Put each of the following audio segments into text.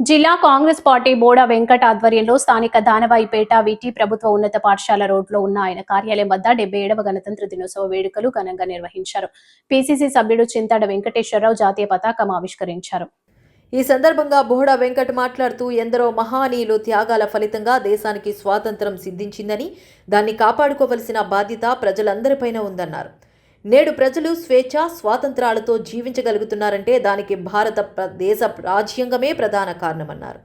జిల్లా కాంగ్రెస్ పార్టీ బోడా వెంకట ఆధ్వర్యంలో స్థానిక దానవాయిపేట విటి ప్రభుత్వ ఉన్నత పాఠశాల రోడ్లో ఉన్న ఆయన కార్యాలయం వద్ద డెబ్బై ఏడవ గణతంత్ర దినోత్సవ వేడుకలు ఘనంగా నిర్వహించారు. పిసిసి సభ్యుడు చింతాడ వెంకటేశ్వరరావు జాతీయ పతాకం ఆవిష్కరించారు. ఈ సందర్భంగా బోహడా వెంకట్ మాట్లాడుతూ ఎందరో మహానీయులు త్యాగాల ఫలితంగా దేశానికి స్వాతంత్రం సిద్ధించిందని దాన్ని కాపాడుకోవలసిన బాధ్యత ప్రజలందరిపైన ఉందన్నారు. నేడు ప్రజలు స్వేచ్ఛ స్వాతంత్రాలతో జీవించగలుగుతున్నారంటే దానికి భారత ప్ర- దేశ రాజ్యాంగమే ప్రధాన కారణమన్నారు.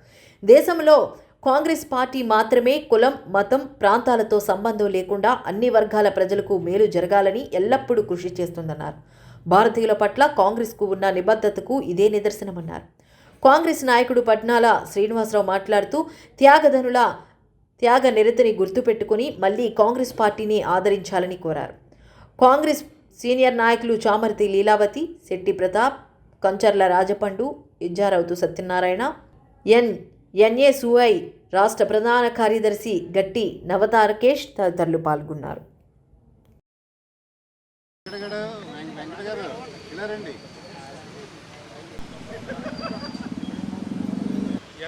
దేశంలో కాంగ్రెస్ పార్టీ మాత్రమే కులం మతం ప్రాంతాలతో సంబంధం లేకుండా అన్ని వర్గాల ప్రజలకు మేలు జరగాలని ఎల్లప్పుడూ కృషి చేస్తుందన్నారు. భారతీయుల పట్ల కాంగ్రెస్కు ఉన్న నిబద్ధతకు ఇదే నిదర్శనమన్నారు. కాంగ్రెస్ నాయకుడు పట్నాల శ్రీనివాసరావు మాట్లాడుతూ త్యాగధనుల త్యాగ నిరతిని గుర్తుపెట్టుకుని మళ్ళీ కాంగ్రెస్ పార్టీని ఆదరించాలని కోరారు. కాంగ్రెస్ సీనియర్ నాయకులు చామర్తి లీలావతి శెట్టి ప్రతాప్ కంచర్ల రాజపండు ఇజ్జారవుతు సత్యనారాయణ ఎన్ ఎన్ఏ సుఐ రాష్ట్ర ప్రధాన కార్యదర్శి గట్టి నవతారకేష్ తదితరులు పాల్గొన్నారు.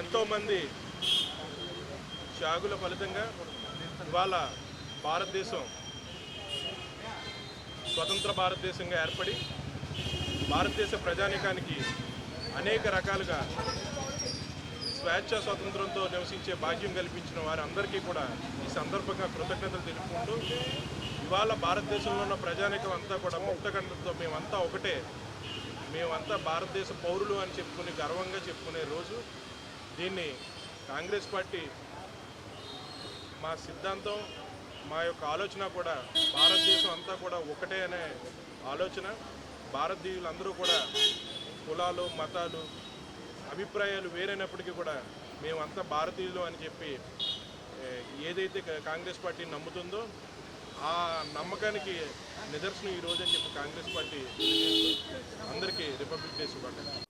ఎంతోమంది త్యాగుల ఫలితంగా ఇవాళ భారతదేశం స్వతంత్ర భారతదేశంగా ఏర్పడి భారతదేశ ప్రజానీకానికి అనేక రకాలుగా స్వేచ్ఛ స్వాతంత్రంతో నివసించే భాగ్యం కల్పించిన వారందరికీ కూడా ఈ సందర్భంగా కృతజ్ఞతలు తెలుపుకుంటూ ఇవాళ భారతదేశంలో ఉన్న ప్రజానీకం అంతా కూడా ముక్తకంఠంతో మేమంతా ఒకటే. మేమంతా భారతదేశ పౌరులు అని చెప్పుకుని గర్వంగా చెప్పుకునే రోజు. దీన్ని కాంగ్రెస్ పార్టీ మా సిద్ధాంతం మా యొక్క ఆలోచన కూడా భారతదేశం కూడా ఒకటే అనే ఆలోచన. భారతీయులందరూ కూడా కులాలు మతాలు అభిప్రాయాలు వేరైనప్పటికీ కూడా మేమంతా భారతీయులు అని చెప్పి ఏదైతే కాంగ్రెస్ పార్టీ నమ్ముతుందో ఆ నమ్మకానికి నిదర్శనం ఈ అని చెప్పి కాంగ్రెస్ పార్టీ అందరికీ రిపబ్లిక్ డే శుభాకాంక్షలు.